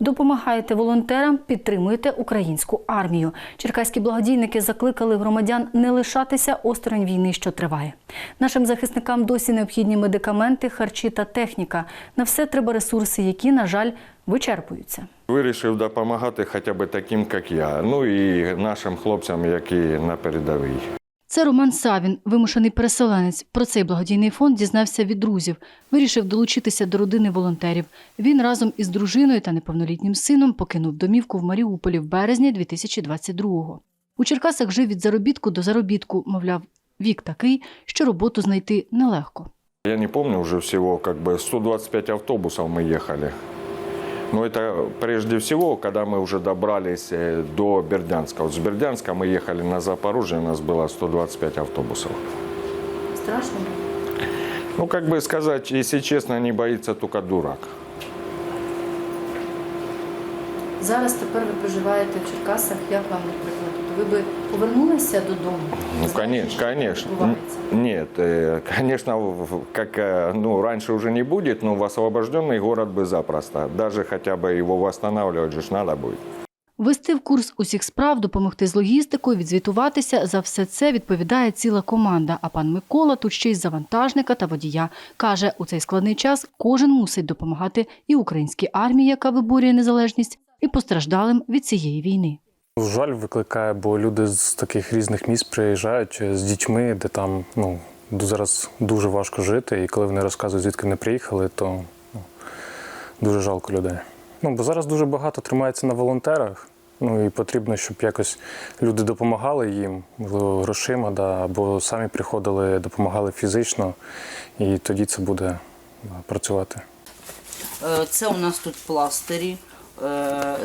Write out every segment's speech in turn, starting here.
Допомагайте волонтерам, підтримуйте українську армію. Черкаські благодійники закликали громадян не лишатися осторонь війни, що триває. Нашим захисникам досі необхідні медикаменти, харчі та техніка. На все треба ресурси, які, на жаль, вичерпуються. Вирішив допомагати хоча б таким, як я. Ну і нашим хлопцям, які на передовій. Це Роман Савін, вимушений переселенець. Про цей благодійний фонд дізнався від друзів. Вирішив долучитися до родини волонтерів. Він разом із дружиною та неповнолітнім сином покинув домівку в Маріуполі в березні 2022-го. У Черкасах жив від заробітку до заробітку. Мовляв, вік такий, що роботу знайти нелегко. Я не помню уже всего, как бы 125 автобусов мы ехали. Но это прежде всего, когда мы уже добрались э, до Бердянска. Вот с Бердянска мы ехали на Запорожье, у нас было 125 автобусов. Страшно. Ну, как бы сказать, если честно, не боится только дурак. Зараз тепер ви проживаєте в Черкасах. Як вам, наприклад? Ви би повернулися додому? Ну, конечно, конечно. Н- Нет, э, конечно, в- в- как э, ну, раньше уже не будет, но в освобожденный город бы запросто. Даже хотя бы его восстанавливать же ж надо будет. Вести в курс усіх справ, допомогти з логістикою, відзвітуватися за все це відповідає ціла команда. А пан Микола тут ще й завантажника та водія. Каже, у цей складний час кожен мусить допомагати і українській армії, яка виборює незалежність, і постраждалим від цієї війни. Жаль викликає, бо люди з таких різних міст приїжджають е, з дітьми, де там ну, зараз дуже важко жити. І коли вони розказують, звідки не приїхали, то ну, дуже жалко людей. Ну, бо зараз дуже багато тримається на волонтерах. Ну і потрібно, щоб якось люди допомагали їм, грошима, да, або самі приходили, допомагали фізично, і тоді це буде да, працювати. Е, Це у нас тут пластирі,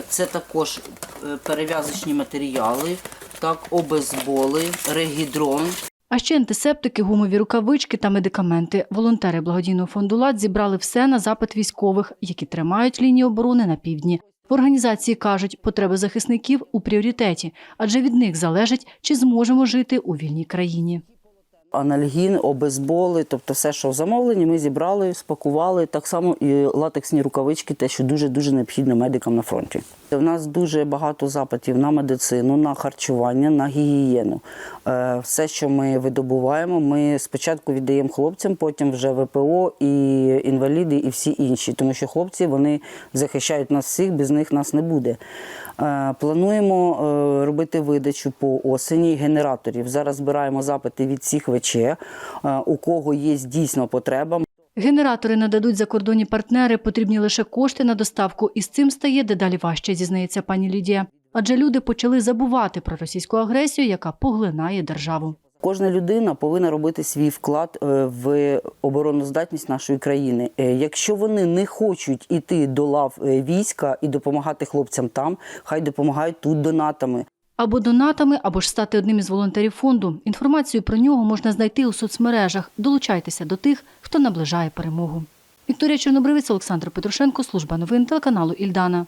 це також е, перев'язочні матеріали, так, обезболи, регідрон. А ще антисептики, гумові рукавички та медикаменти. Волонтери благодійного фонду «Лад» зібрали все на запит військових, які тримають лінію оборони на півдні. В організації кажуть, потреби захисників у пріоритеті, адже від них залежить, чи зможемо жити у вільній країні. Анальгін, обезболи, тобто все, що в замовленні, ми зібрали, спакували. Так само і латексні рукавички, те, що дуже-дуже необхідно медикам на фронті. У нас дуже багато запитів на медицину, на харчування, на гігієну. Е, Все, що ми видобуваємо, ми спочатку віддаємо хлопцям, потім вже ВПО і інваліди, і всі інші. Тому що хлопці вони захищають нас всіх, без них нас не буде. Е, Плануємо е, робити видачу по осені генераторів. Зараз збираємо запити від всіх ВЧ, е, у кого є дійсно потреба. Генератори нададуть закордонні партнери, потрібні лише кошти на доставку, і з цим стає дедалі важче, зізнається пані Лідія. Адже люди почали забувати про російську агресію, яка поглинає державу. Кожна людина повинна робити свій вклад е, в обороноздатність нашої країни. Е, Якщо вони не хочуть іти до лав е, війська і допомагати хлопцям там, хай допомагають тут донатами. Або донатами, або ж стати одним із волонтерів фонду. Інформацію про нього можна знайти у соцмережах. Долучайтеся до тих, хто наближає перемогу. Вікторія Чорнобривець, Олександр Петрушенко, служба новин телеканалу Ільдана.